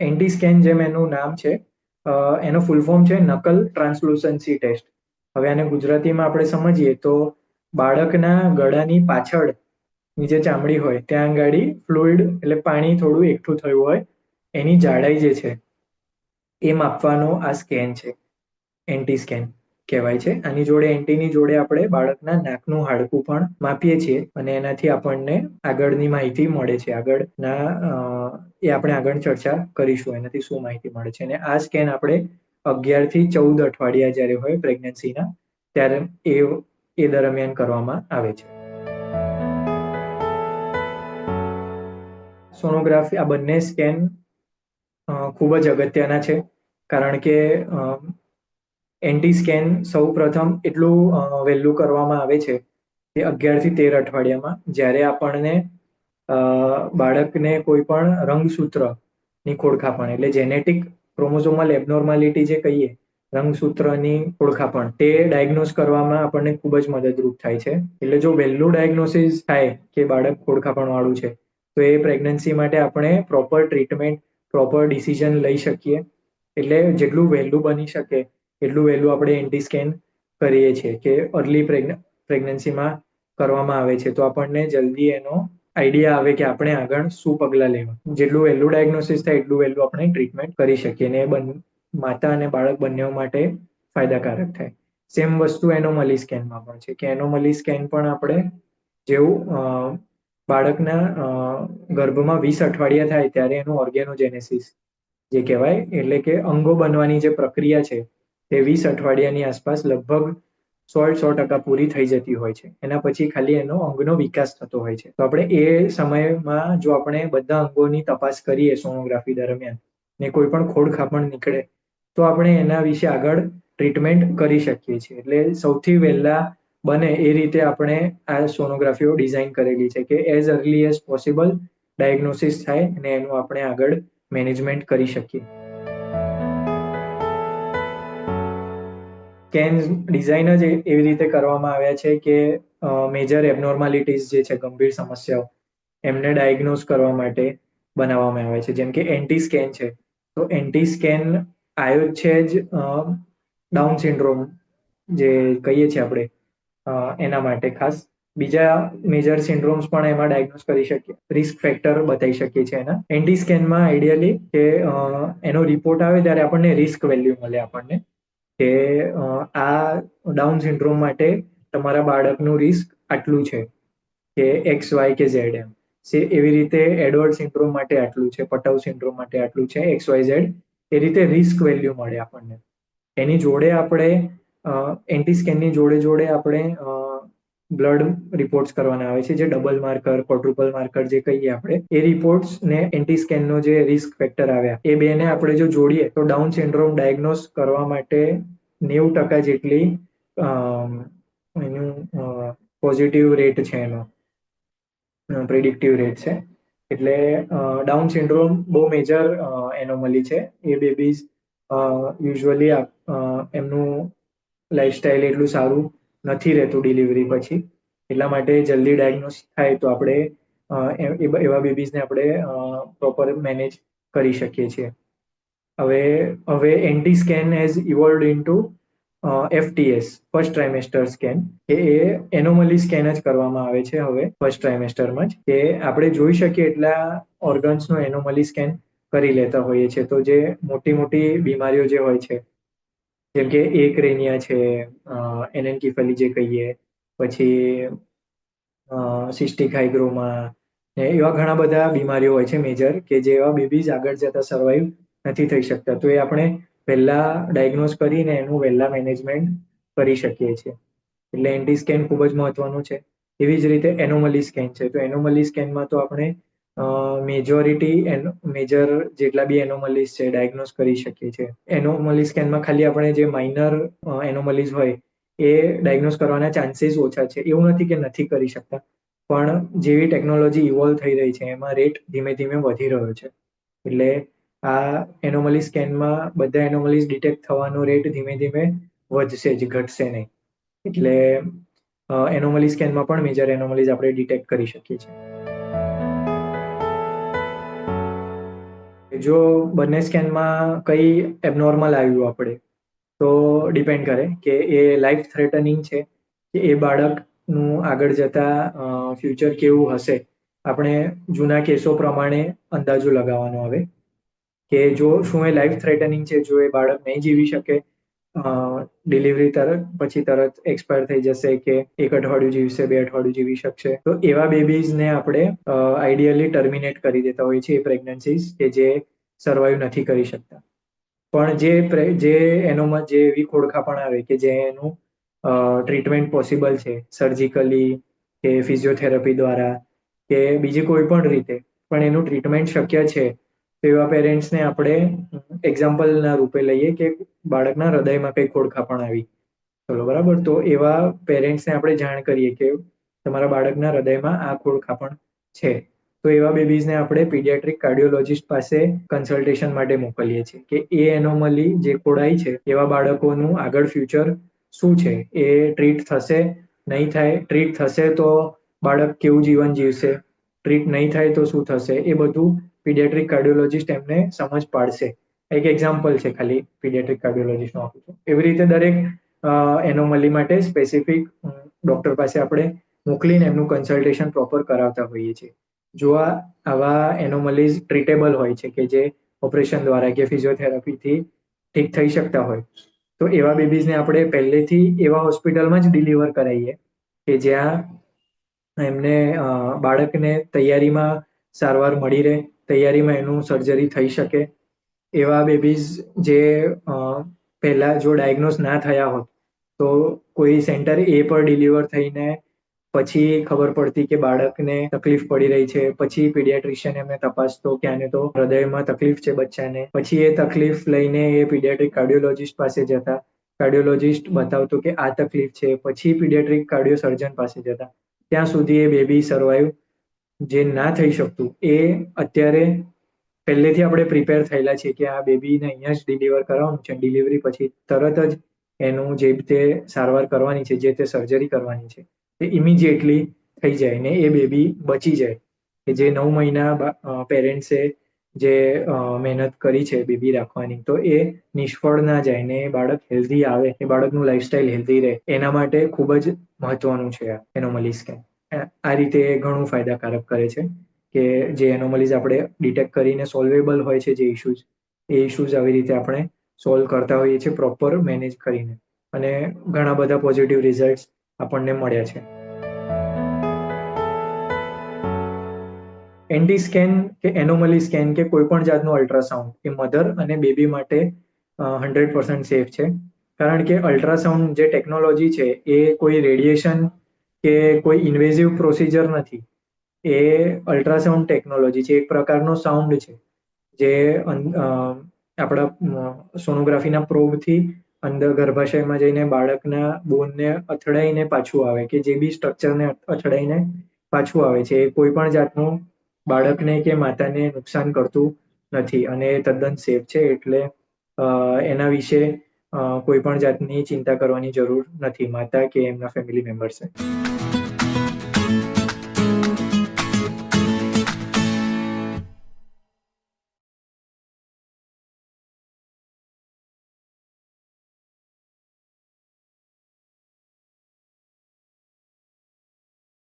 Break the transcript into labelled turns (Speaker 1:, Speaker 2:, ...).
Speaker 1: Anti scan જેમ એનું નામ છે એનો ફૂલ ફોર્મ છે નકલ ટ્રાન્સલુસન્સી ટેસ્ટ હવે આને ગુજરાતીમાં આપણે સમજીએ તો બાળકના ગળાની પાછળ જે ચામડી હોય, ત્યાં ગાડી ફ્લુઇડ એટલે પાણી થોડું એકઠું થયું હોય, એની જાડાઈ જે છે, એ માપવાનો આ સ્કેન છે એન્ટી સ્કેન કહેવાય છે. આની જોડે એન્ટીની જોડે આપણે બાળકના નાકનું હાડકું પણ માપીએ છીએ અને એનાથી આપણને આગળની માહિતી મળે છે. આગળના એ આપણે આગળ ચર્ચા કરીશું. એનાથી શું માહિતી મળે છે? અને આ સ્કેન આપણે અગિયારથી ચૌદ અઠવાડિયા જ્યારે હોય પ્રેગ્નન્સીના, ત્યારે એ એ દરમિયાન કરવામાં આવે છે. સોનોગ્રાફી, આ બંને સ્કેન ખૂબ જ અગત્યના છે. કારણ કે એન્ટી સ્કેન સૌ પ્રથમ એટલું વહેલું કરવામાં આવે છે કે અગિયારથી તેર અઠવાડિયામાં જ્યારે આપણને બાળકને કોઈ પણ રંગસૂત્રની ખોડખાપણ, એટલે જેનેટિક ક્રોમોઝોમલ એબનોર્માલિટી જે કહીએ, રંગસૂત્રની ઓળખાપણ તે ડાયગ્નોઝ કરવામાં આપણને ખૂબ જ મદદરૂપ થાય છે. એટલે જો વહેલું ડાયગ્નોસિસ થાય કે બાળક ખોડખાપણવાળું છે, તો એ પ્રેગ્નન્સી માટે આપણે પ્રોપર ટ્રીટમેન્ટ પ્રોપર ડિસિઝન લઈ શકીએ. એટલે જેટલું વહેલું બની શકે એટલું વહેલું આપણે એન્ટી સ્કેન કરીએ છીએ કે અર્લી પ્રેગ્નન્સીમાં કરવામાં આવે છે. તો આપણને જલ્દી એનો આઈડિયા આવે કે આપણે આગળ શું પગલાં લેવા. જેટલું વહેલું ડાયગ્નોસિસ થાય, એટલું વહેલું આપણે ટ્રીટમેન્ટ કરી શકીએ ને માતા અને બાળક બંને માટે ફાયદાકારક થાય. સેમ વસ્તુ એનોમલી સ્કેનમાં પણ છે કે એનોમલી સ્કેન પણ આપણે જેવું બાળકના ગર્ભમાં વીસ અઠવાડિયા થાય ત્યારે એનું ઓર્ગેનોજેનેસિસ જે કહેવાય, એટલે કે અંગો બનવાની જે પ્રક્રિયા છે તે વીસ અઠવાડિયાની આસપાસ લગભગ સો સો ટકા પૂરી થઈ જતી હોય છે. એના પછી ખાલી એનો અંગનો વિકાસ થતો હોય છે. તો આપણે એ સમયમાં જો આપણે બધા અંગોની તપાસ કરીએ સોનોગ્રાફી દરમિયાન ને કોઈ પણ ખોડખાપણ નીકળે, તો આપણે એના વિશે આગળ ટ્રીટમેન્ટ કરી શકીએ છીએ. એટલે સૌથી વહેલા બને એ રીતે આપણે આ સોનોગ્રાફીઓ ડિઝાઇન કરેલી છે કે as early as possible diagnosis થાય અને એનું આપણે આગળ મેનેજમેન્ટ કરી શકીએ. સ્કેન ડિઝાઇન જ એવી રીતે કરવામાં આવ્યા છે કે મેજર એબનોર્માલિટીઝ જે છે, ગંભીર સમસ્યાઓ, એમને ડાયગ્નોઝ કરવા માટે બનાવવામાં આવે છે. જેમ કે એન્ટી સ્કેન છે. તો એન્ટી સ્કેન આવ્યો છે જ ડાઉન સિન્ડ્રોમ જે કહીએ છીએ આપણે એના માટે ખાસ. બીજા મેજર સિન્ડ્રોમ્સ પણ એમાં ડાયગ્નોઝ કરી શકીએ રિસ્ક ફેક્ટર બતાવી શકીએ છીએ એના. એન્ટી સ્કેનમાં આઈડિયલી કે એનો રિપોર્ટ આવે ત્યારે આપણને રિસ્ક વેલ્યુ મળે આપણને. કે આ ડાઉન સિન્ડ્રોમ માટે તમારા બાળકનું રિસ્ક આટલું છે કે એક્સ વાય કે ઝેડ એમ. એવી રીતે એડવર્ડ સિન્ડ્રોમ માટે આટલું છે પટવ સિન્ડ્રોમ માટે આટલું છે એક્સ વાય ઝેડ એ રીતે રિસ્ક વેલ્યુ મળે આપણને. એની જોડે આપણે એન્ટી સ્કેનની જોડે જોડે આપણે બ્લડ રિપોર્ટ્સ કરવાના આવે છે, જે ડબલ માર્કર ક્વોડ્રુપલ માર્કર જે કહીએ આપણે, એ રિપોર્ટ્સ ને એન્ટી સ્કેનનો જે રિસ્ક ફેક્ટર આવ્યા એ બેને આપણે જો જોડીએ, તો ડાઉન સિન્ડ્રોમ ડાયગ્નોસ કરવા માટે નેવું ટકા જેટલી એનું પોઝિટિવ રેટ છે એનો. પ્રિડિક્ટિવ રેટ છે. એટલે ડાઉન સિન્ડ્રોમ બહુ મેજર એનોમલી છે. એ બેબીઝ યુઝ્યુઅલી એમનું લાઈફસ્ટાઈલ એટલું સારું નથી રહેતું ડિલિવરી પછી. એટલા માટે જલ્દી ડાયગ્નોસ થાય તો આપણે એવા બેબીઝને આપણે પ્રોપર મેનેજ કરી શકીએ છીએ. હવે હવે anti scan has evolved into FTS first trimester scan કે એ એનોમલી સ્કેન જ કરવામાં આવે છે હવે ફર્સ્ટ ટ્રાઇમેસ્ટરમાં જ. કે આપણે જોઈ શકીએ એટલા ઓર્ગન્સનું એનોમલી સ્કેન કરી લેતા હોઈએ છીએ. તો જે મોટી મોટી બીમારીઓ જે હોય છે જેમ કે એક રેનિયા છે એનએનકીફલી જે કહીએ, પછી સિસ્ટિક હાઇગ્રોમા ને એવા ઘણા બધા બીમારીઓ હોય છે મેજર કે જેવા બેબીઝ આગળ જતા સર્વાઈવ નથી થઈ શકતા. તો એ આપણે પહેલા ડાયગ્નોઝ કરીને એનું વહેલા મેનેજમેન્ટ કરી શકીએ છીએ. એટલે એન્ટી સ્કેન ખૂબ જ મહત્વનું છે. એવી જ રીતે એનોમલી સ્કેન છે. તો એનોમલી સ્કેનમાં તો આપણે મેજોરિટી એનો મેજર જેટલા બી એનોમલીઝ છે ડાયગ્નોઝ કરી શકીએ છીએ એનોમલી સ્કેનમાં ખાલી આપણે જે માઇનર એનોમલીઝ હોય, એ ડાયગ્નોઝ કરવાના ચાન્સીસ ઓછા છે. એવું નથી કે નથી કરી શકતા, પણ જેવી ટેકનોલોજી ઇવોલ્વ થઈ રહી છે, એમાં રેટ ધીમે ધીમે વધી રહ્યો છે. એટલે આ એનોમલી સ્કેનમાં બધા એનોમલીઝ ડિટેક્ટ થવાનો રેટ ધીમે ધીમે વધશે જ, ઘટશે નહીં. એટલે એનોમલી સ્કેનમાં પણ મેજર એનોમલીઝ આપણે ડિટેક્ટ કરી શકીએ છીએ. જો બંને સ્કેનમાં કઈ એબનોર્મલ આવ્યું આપણે, તો ડિપેન્ડ કરે કે એ લાઈફ થ્રેટનિંગ છે કે એ બાળકનું આગળ જતા ફ્યુચર કેવું હશે. આપણે જૂના કેસો પ્રમાણે અંદાજો લગાવવાનો આવે કે જો શું એ લાઈફ થ્રેટનિંગ છે, જો એ બાળક નહીં જીવી શકે ડિલિવરી તરત, પછી તરત એક્સપાયર થઈ જશે કે એક અઠવાડિયું જીવશે, બે અઠવાડિયું જીવી શકશે. તો એવા બેબીઝને આપણે આઈડિયલી ટર્મિનેટ કરી દેતા હોઈએ છીએ પ્રેગ્નન્સીઝ કે જે સર્વાઈવ નથી કરી શકતા. પણ જે જે એનોમાં જે એવી ખોડખા પણ આવે કે જે એનું ટ્રીટમેન્ટ પોસિબલ છે સર્જિકલી કે ફિઝિયોથેરાપી દ્વારા કે બીજી કોઈ પણ રીતે, પણ એનું ટ્રીટમેન્ટ શક્ય છે એવા પેરેન્ટ્સને આપણે એક્ઝામ્પલના રૂપે લઈએ કે બાળકના હૃદયમાં કંઈ ખોડખાપણ આવી. ચલો, બરાબર? તો એવા પેરેન્ટ્સને આપણે જાણ કરીએ કે તમારા બાળકના હૃદયમાં આ ખોડખાપણ છે. તો એવા બેબીઝને આપણે પીડિયાટ્રિક કાર્ડિયોલોજિસ્ટ પાસે કન્સલ્ટેશન માટે મોકલીએ છીએ કે એ એનોમલી જે ખોડાઈ છે, એવા બાળકોનું આગળ ફ્યુચર શું છે? એ ટ્રીટ થશે, નહીં થાય? ટ્રીટ થશે તો બાળક કેવું જીવન જીવશે? ટ્રીટ નહીં થાય તો શું થશે? એ બધું પીડિયાટ્રિક કાર્ડિયોલોજિસ્ટ એમને સમજ પાડશે. એક એક્ઝામ્પલ છે ખાલી પીડિયાટ્રિક કાર્ડિયોલોજિસ્ટનું આપું છું. એવી રીતે દરેક એનોમલી માટે સ્પેસિફિક ડૉક્ટર પાસે આપણે મોકલીને એમનું કન્સલ્ટેશન પ્રોપર કરાવતા હોઈએ છીએ. જો આવા એનોમલીઝ ટ્રીટેબલ હોય છે કે જે ઓપરેશન દ્વારા કે ફિઝિયોથેરાપીથી ઠીક થઈ શકતા હોય, તો એવા બેબીઝને આપણે પહેલેથી એવા હોસ્પિટલમાં જ ડિલિવર કરાવીએ કે જ્યાં એમને બાળકને તૈયારીમાં સારવાર મળી રહે તૈયારીમાં એનું સર્જરી થઈ શકે. એવા બેબીઝ જે પહેલાં જો ડાયગ્નોઝ ના થયા હોત, તો કોઈ સેન્ટર એ પર ડિલિવર થઈને પછી ખબર પડતી કે બાળકને તકલીફ પડી રહી છે. પછી પીડિયાટ્રિશિયન એમને તપાસતો કે આને તો હૃદયમાં તકલીફ છે બચ્ચાને. પછી એ તકલીફ લઈને એ પીડિયાટ્રિક કાર્ડિયોલોજિસ્ટ પાસે જતા. કાર્ડિયોલોજિસ્ટ બતાવતો કે આ તકલીફ છે. પછી પીડિયાટ્રિક કાર્ડિયો સર્જન પાસે જતા. ત્યાં સુધી એ બેબી સર્વાઈવ જે ના થઈ શકતું, એ અત્યારે પહેલેથી આપણે પ્રિપેર થયેલા છીએ કે આ બેબીને અહીંયા જ ડિલિવર કરવાનું છે ડિલિવરી પછી તરત જ એનું જે તે સારવાર કરવાની છે, જે તે સર્જરી કરવાની છે, તે ઇમિડિયેટલી થઈ જાય ને એ બેબી બચી જાય. કે જે નવ મહિના પેરેન્ટ્સે જે મહેનત કરી છે બેબી રાખવાની, તો એ નિષ્ફળ ના જાય ને બાળક હેલ્ધી આવે, એ બાળકનું લાઈફસ્ટાઈલ હેલ્ધી રહે. એના માટે ખૂબ જ મહત્વનું છે આ એનોમલી સ્કેન આ રીતે ઘણું ફાયદાકારક કરે છે કે જે એનોમલીઝ આપણે ડિટેક્ટ કરીને સોલ્વેબલ હોય છે જે ઇશ્યુઝ એ ઇશ્યુઝ આવી રીતે આપણે સોલ્વ કરતા હોઈએ છીએ પ્રોપર મેનેજ કરીને. અને ઘણા બધા પોઝિટિવ રિઝલ્ટ આપણને મળ્યા છે. એન્ટી સ્કેન કે એનોમલી સ્કેન કે કોઈ પણ જાતનું અલ્ટ્રાસાઉન્ડ એ મધર અને બેબી માટે હંડ્રેડ પર્સન્ટ સેફ છે. કારણ કે અલ્ટ્રાસાઉન્ડ જે ટેકનોલોજી છે એ કોઈ રેડિયેશન કે કોઈ ઇન્વેઝિવ પ્રોસિજર નથી. એ અલ્ટ્રાસાઉન્ડ ટેકનોલોજી છે, એક પ્રકારનો સાઉન્ડ છે, જે આપણા સોનોગ્રાફીના પ્રોબથી અંદર ગર્ભાશયમાં જઈને બાળકના બોનને અથડાઈને પાછું આવે કે જે બી સ્ટ્રક્ચરને અથડાઈને પાછું આવે છે. એ કોઈ પણ જાતનું બાળકને કે માતાને નુકસાન કરતું નથી અને તદ્દન સેફ છે. એટલે એના વિશે કોઈ પણ જાતની ચિંતા કરવાની જરૂર નથી. માતા કે એમના ફેમિલી મેમ્બર્સે